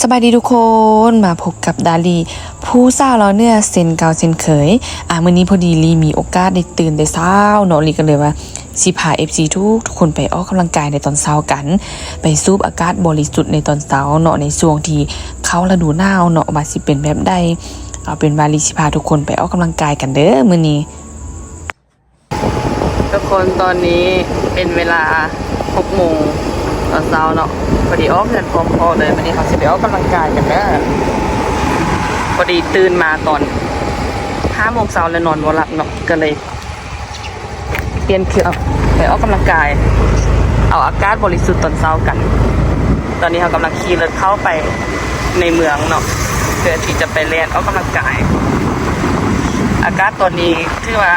สบายดีทุกคนมาพบกับดาลี ผู้สาวเราเนี่ยเซนเกาเซนเคย อะมื้อนี้พอดีลีมีโอกาสได้ตื่นแต่เช้าเนาะลีก็เลยว่าสิพา FC ทุกทุกคนไปออกกำลังกายในตอนเช้ากัน ไปสูบอากาศบริสุทธิ์ในตอนเช้าเนาะในช่วงที่เข้าฤดูหนาวเนาะว่าสิเป็นแบบใดเอาเป็นว่าลีสิพาทุกคนไปออกกำลังกายกันเด้อมื้อนี้ ทุกคนตอนนี้เป็นเวลา6โมง ตอนเช้าเนาะพอดีออกเงินพร้อมพอเลยวันนี้เขาจะไปออกกำลังกายกันเด้อพอดีตื่นมาตอน5โมงเช้าแล้วนอนบ่หลับเนาะก็เลยเปลี่ยนเครื่องไปออกกำลังกาย เอาอากาศบริสุทธิ์ตอนเช้ากัน ตอนนี้เขากำลังขี่รถเข้าไปในเมืองเนาะเพื่อที่จะไปเล่นออกกำลังกาย อากาศตอนนี้ถือว่า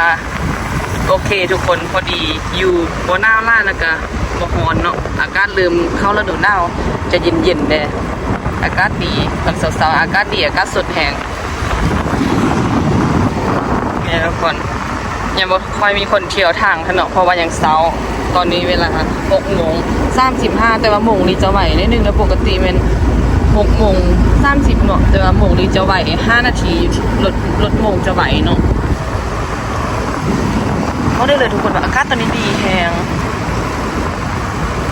โอเคทุกคนพอดีอยู่บนหน้าล่านแล้วก็ บ่ฮ้อนเนาะอากาศลืมเข้าฤดูหนาวจะเย็นๆเด้อากาศดีตอนเช้าๆอากาศดีอากาศสดแห้งเนี่ยทุกคนยังบ่ค่อยมีคนเที่ยวทางถนนเพราะว่ายังเช้าตอนนี้เวลา6โมง35แต่ว่าโมงนี้จะไหวนิดนึงแล้วปกติมัน6โมง30เนาะแต่ว่าโมงนี้จะไหว5นาทีรถรถโมงจะไหวเนาะเขาได้เลยทุกคนว่าอากาศตอนนี้ดีแฮง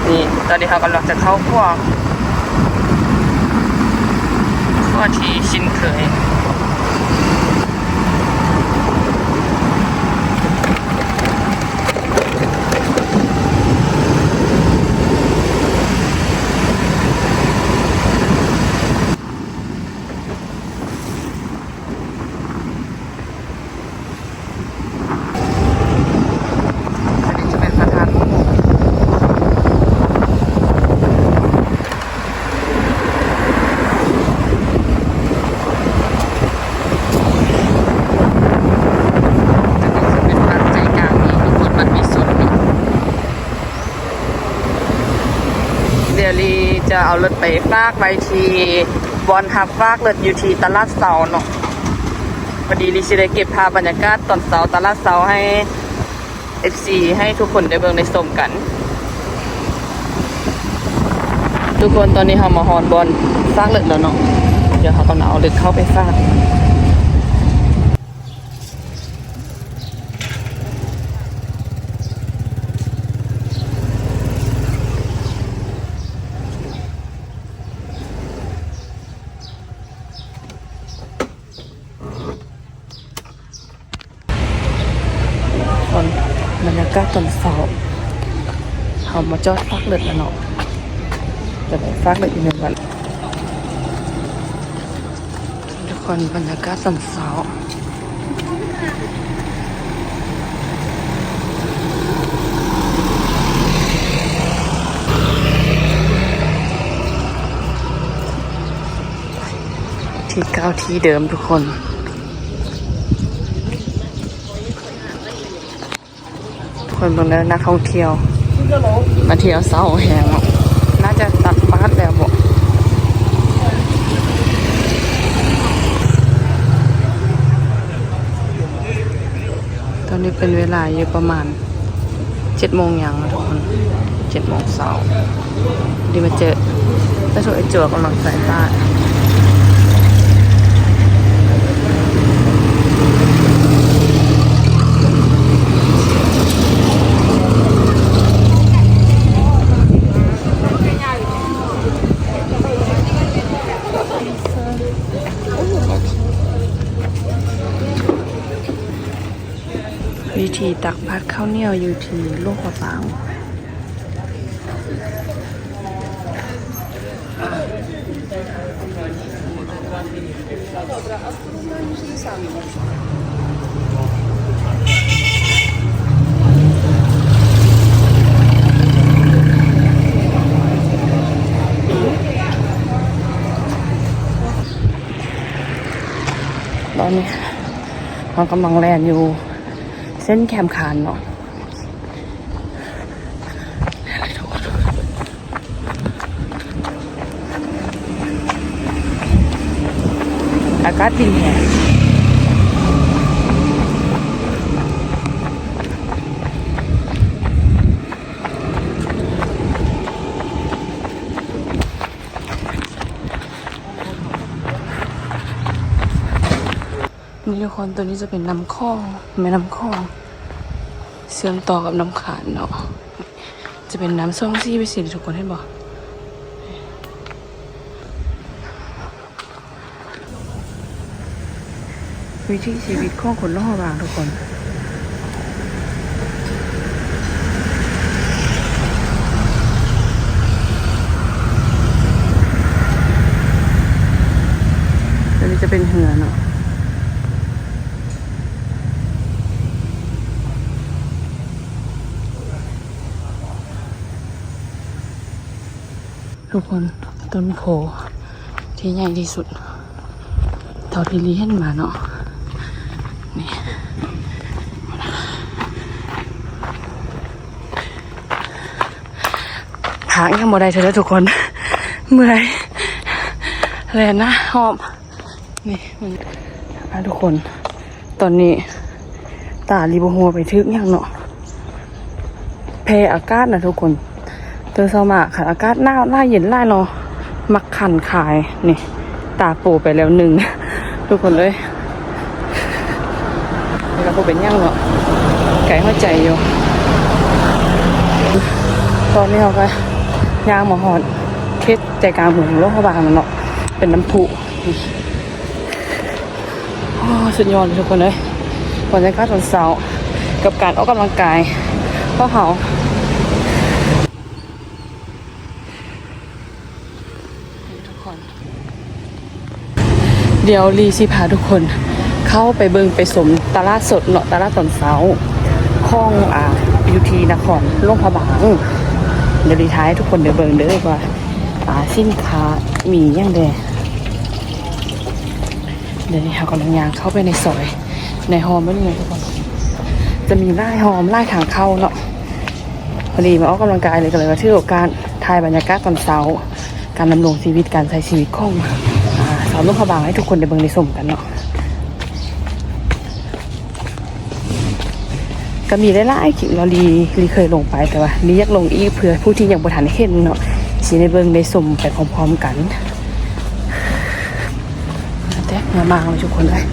นี่ ตอนนี้เรากำลังจะเข้าขั้วขั้วที่ชินเคย อันนี้จะเป็นประธานผู้หมู่จะเป็นปัจจัยกลางนี้ทุกคนมันมีส่วนเนาะเดี๋ยวลี จะเอารถไปฟากไปทีบอลฮับฟากรถอยู่ที่ตลาดเสาเนาะพอดีลีสิได้เก็บภาพบรรยากาศตอนเสาตลาดเสาให้ FC ให้ทุกคนได้เบิ่งได้ชมกัน ทุกคนตอนนี้เรามาฮอนบอลฟากเล็ดแล้วเนาะเดี๋ยวเขากำลังเอาเล็ดเข้าไปฟากคนบรรยากาศตอนเช้าเขา มาจอดฟากเล็ดแล้วเนาะจะไปฟากเล็ดอีกหนึ่งวันทุกคนบรรยากาศตอนเช้าที่เก้าที่เดิมทุกคนคนบางเดินนักท่องเที่ยว มาเที่ยวเสาแหงอะน่าจะตักบาสแล้วบอกตอนนี้เป็นเวลาอยู่ประมาณเจ็ดโมงยังทุกคนเจ็ดโมงเสาร์ดีมาเจอถ้าช่วยจัวกำลังใส่บ้าน วิธีตักพัดข้าวเหนียวอยู่ที่ลูกหัวปางตอนนี้เรากำลังแลนอยู่ เส้นแคมคานเนาะอากาศดีแฮะ คนตัวนี้จะเป็นน้ำคลองแม่น้ำคลอเชื่อมต่อกับน้ำขานเนาะจะเป็นน้ำซ่องซี่ไปสิทุกคนเห็นบอกวิถีชีวิตของคนล่อบางทุกคนอันนี้จะเป็นเหือเนาะ ทุกคนต้นโพที่ใหญ่ที่สุดเท่าที่ลีเห็นมาเนาะนี่หางยังบ่ได้เธอแล้วทุกคน เมื่อยแลนนะหอมนี่มันอะทุกคน ตอนนี้ ตาลีบหัวไปทึกอย่างเนาะแพ้อากาศนะทุกคน ตอร์เซามาค่ะอากาศหน้าหน้าเย็นหน้าเนามักขันขายนี่ตาโปไปแล้วหนึ่งทุกคนเลยนี่ก็เป็นย่างเนาะไก่หัวใจอยู่ ตอนนี้เราก็ย่างหมอหอดเคสใจกลางเมืองโลกบาลมันเนาะเป็นน้ำพุโอ้สุดยอดทุกคนเลยบรรยากาศตอนเช้ากับการออกกำลังกายเพราะเขา ทุก คน เดี๋ยวรีสิพาทุกคน เข้าไปเบิงไปสมตลาดสดเนาะตลาดตอนเช้าข้องอ่ายูทีนครโลงพระบางเดี๋ยวรีท้ายทุกคนเดี๋ยวเบิงเด้อว่าอ่าสินค้ามีอย่างเดเดี๋ยวนี้เรากำลังยางเข้าไปในซอยในหอมไม่รู้ไงทุกคน จะมีไล่หอมไล่ทางเข้าเนาะพอดีมาออกกำลังกายเลยก็เลยว่าชื่อโอกาสถ่ายบรรยากาศตอนเช้า การดำรงชีวิตการใช้ชีวิตของสาวลูกขาบางให้ทุกคนได้เบิ่งได้ชมกันเนาะก็มีหลายๆคลิปเราลีลีเคยลงไปแต่ว่าลีอยากลงอีกเพื่อผู้ที่ยังบ่ทันเห็นเนาะสิได้เบิ่งได้ชมไปพร้อมๆกันแต่มามางเลยทุกคนเลย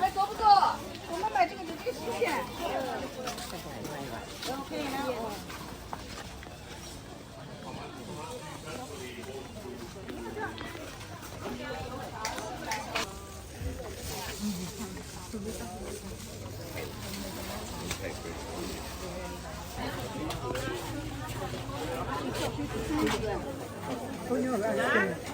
还走不走？我们买这个，这个新鲜。啊。对呀。啊。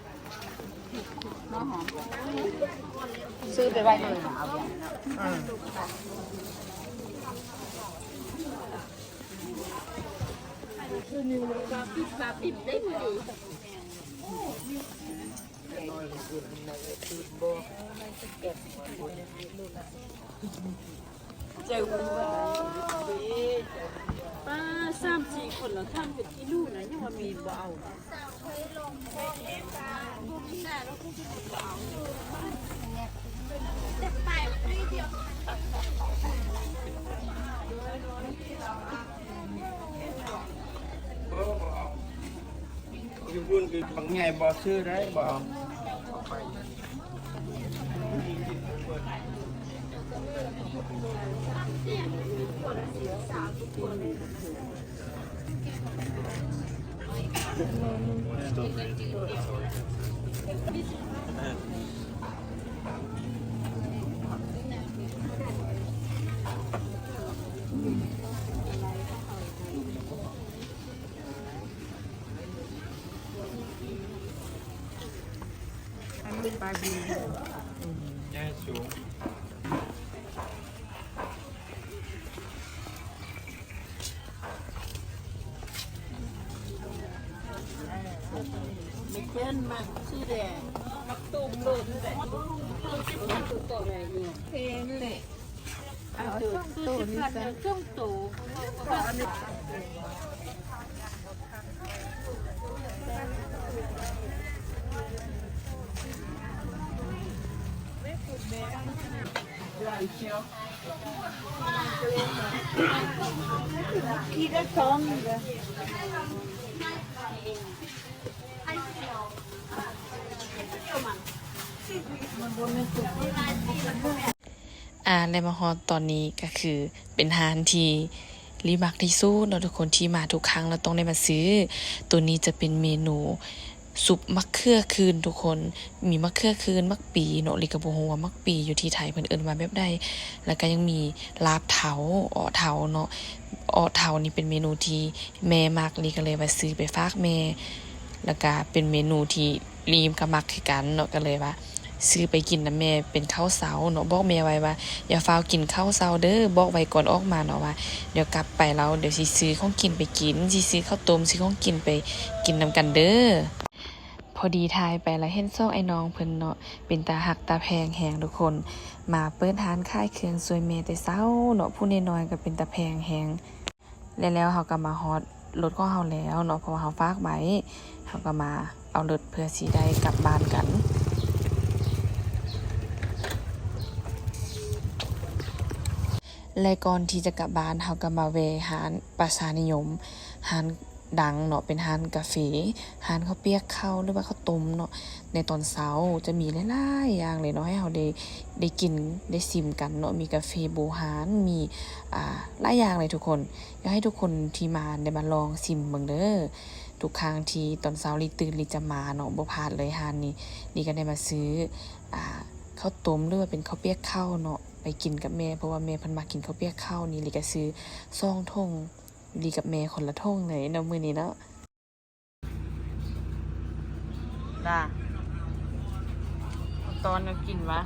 ซื้อไปไว้เลยอืมปิดปาปิดได้มือดีเจ้าป้าสามสี่คนเราทำเป็นที่ลูกนะยังว่ามีเบา ซื้อได้บ่เอาเบีแย่สูงไม่เช่นมาชื่อแดงมักตุ่มโลดแดงตุ่มโตแดงเนี่ยเพลงเลยเอาช่วงตู้นี่ซะช่วงตู้ อ่าและมาฮอดตอนนี้ก็คือเป็นฮานที่รีมักที่สุดเนาะทุกคนที่มาทุกครั้งเราต้องได้มาซื้อ ตัวนี้จะเป็นเมนู ซุปมะเขือคืนทุกคน มีมะเขือคืน มักปีเนาะลิกะบ่ฮู้ว่ามักปีอยู่ที่ไทยเพิ่นเอิ้นว่าแบบใดแล้วก็ยังมีลาบเถาอ้อเถาเนาะอ้อเถานี่เป็นเมนูที่แม่มักลีก็เลยว่าซื้อไปฝากแม่ แล้วก็เป็นเมนูที่ลีมก็มักคือกันเนาะก็เลยว่าซื้อไปกินนะแม่เป็นข้าวเสาเนาะบอกแม่ไว้ว่า อย่าฟาวกินข้าวเสาเด้อบอกไว้ก่อนออกมาเนาะว่า เดี๋ยวกลับไปแล้วเดี๋ยวสิซื้อของกินไปกินสิซื้อข้าวต้มซื้อของกินไปกินนำกันเด้อ อดีทายไปแล้วเห็นซ่องไอ้น้องเพิ่นเนาะเป็นตาหักตาแพงแหงทุกคน มาเปิดร้านขายเครื่องซวยแม่แต่เช้าเนาะผู้น้อยๆก็เป็นตาแพงแหงแล้วแล้วเขาก็มาฮอดรถขอเฮาแล้วเนาะเพราะว่าเฮาฝากไว้เขาก็มาเอารถเพื่อสิได้กลับบ้านกันและก่อนที่จะกลับบ้านเขาก็มาเวหานประชานิยมหาน ดังเนาะเป็นหานกาแฟหานข้าวเปียกข้าวหรือว่าข้าวต้มเนาะในตอนเช้าจะมีหลายๆอย่างเลยเนาะให้เราได้ได้กินได้ซิมกันเนาะมีกาแฟโบฮานมีอ่าหลายอย่างเลยทุกคนอยากให้ทุกคนที่มาได้มาลองซิมเบิ่งเด้อทุกครั้งที่ตอนเช้าลีตื่นลีจะมาเนาะบ่พลาดเลยหานนี้ลีก็ได้มาซื้ออ่าข้าวต้มหรือว่าเป็นข้าวเปียกข้าวเนาะไปกินกับแม่เพราะว่าแม่เพันมากินข้าวเปียกข้าวนี่เลยก็ซื้อซองทง ดีกับแม่คนละทงเลยเนาะมือนี้เนาะด่าตอนเรากินวะ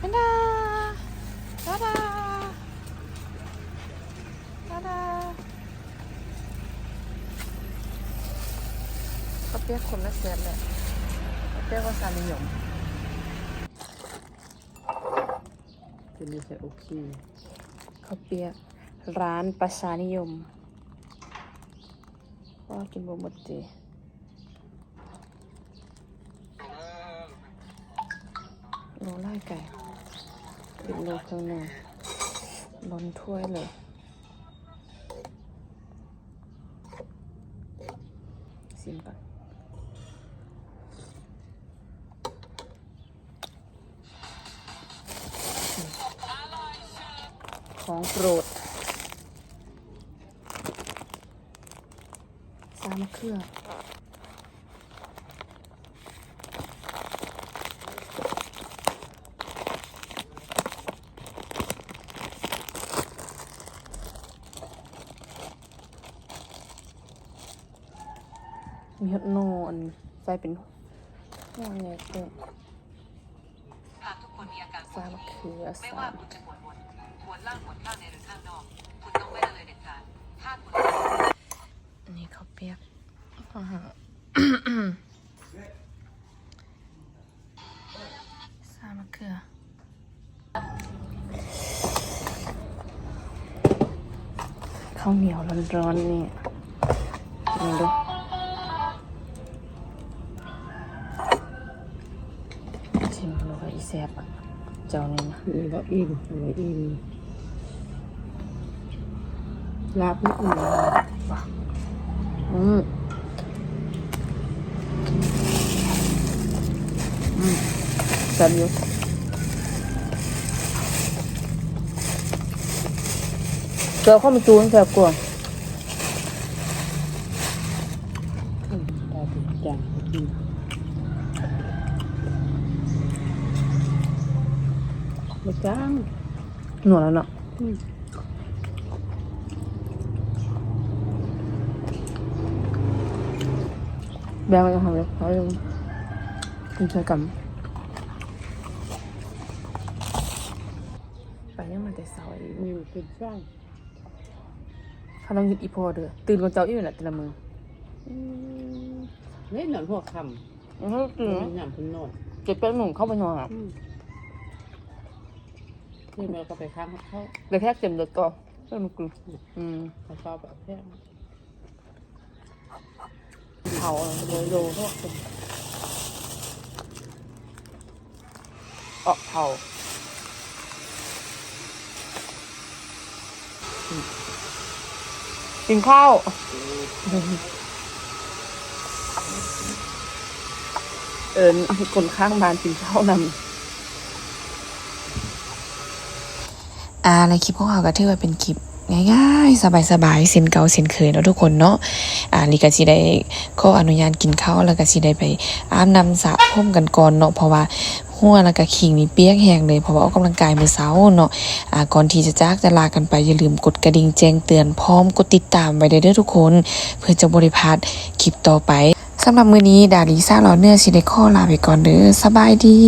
ฮันดาดาดาดาดา ข้าวเปียกคนละเซตเลยข้าวเปียกว่าสานิยมจะมีแต่โอเคข้าวเปียกร้านประชานิยมว่ากินบ่หมดจีโลไล่ไก่เป็นโลเครื่องหนึงล้นถ้วยเลยชิมก่อน ของโปรดซามะเขือมีฮอตโนอันใส่เป็นหัวใหญ่เกินหากทุกคนมีอาการปวซาดมะเขือไม่สาว่าม ล่างปวดข้างในหรือข้างนอก คุณต้องไม่ละเลยเด็ดขาดถ้าคุณอันนี้ข้าวเปียกอ่าฮะซามะเขือข้าวเหนียวร้อนๆนี่ลองดูชิมดูว่าอีแซบอะเจ้านี่นะนี่ก็อิ่มอะไรอิ่ม ลาบนิดหน่อยอืมอืมแซ่บอยู่เจอข้าวมันจูนแซ่บกว่าอืมได้ทุกอย่างไม่จ้างหนวดแล้วเนาะ แบงไปทำเลยเขายังกินช่วยกันไปยังมาแต่เสาร์อีกมีเป็นช่างเขาต้องหยุดอีพอเด้อตื่นก่อนเจ้าอีกแหละแต่ละมือเล่นหนอนหัวคอือฮึำตื่นมันหยำเป็นนอนเจ็ดแปดโมงเข้าไปนอนอะนี่แม่ก็ไปข้างเขาเดี๋ยวแค่เต็มรถก็เริ่มกลืนอืมเขาชอบแบบแค่ เผาโลโลพวกคนออกเผากินข้าวเอิญคนข้างบ้านกินข้าวนำอ่าในคลิปของเราก็ถือว่าเป็นคลิป ง่ายๆ สบายๆเส้นเก่าเส้นเคยเนาะทุกคนเนาะอ่าลิก็สิได้ขออนุญาตกินข้าวแล้วก็สิได้ไปอาบน้ำสระผมกันก่อนเนาะเพราะว่าหัวแล้วก็ขิงนี่เปียกแห้งเลยเพราะว่าออกกำลังกายมื้อเช้าเนาะอ่าก่อนที่จะจากจะลากันไปอย่าลืมกดกระดิ่งแจ้งเตือนพร้อมกดติดตามไว้ได้เด้อทุกคน เพื่อจะบ่ได้พาดคลิปต่อไปสำหรับมื้อนี้ดาลิซ่าลอเนื้อสิได้ขอลาไปก่อนเด้อสบายดี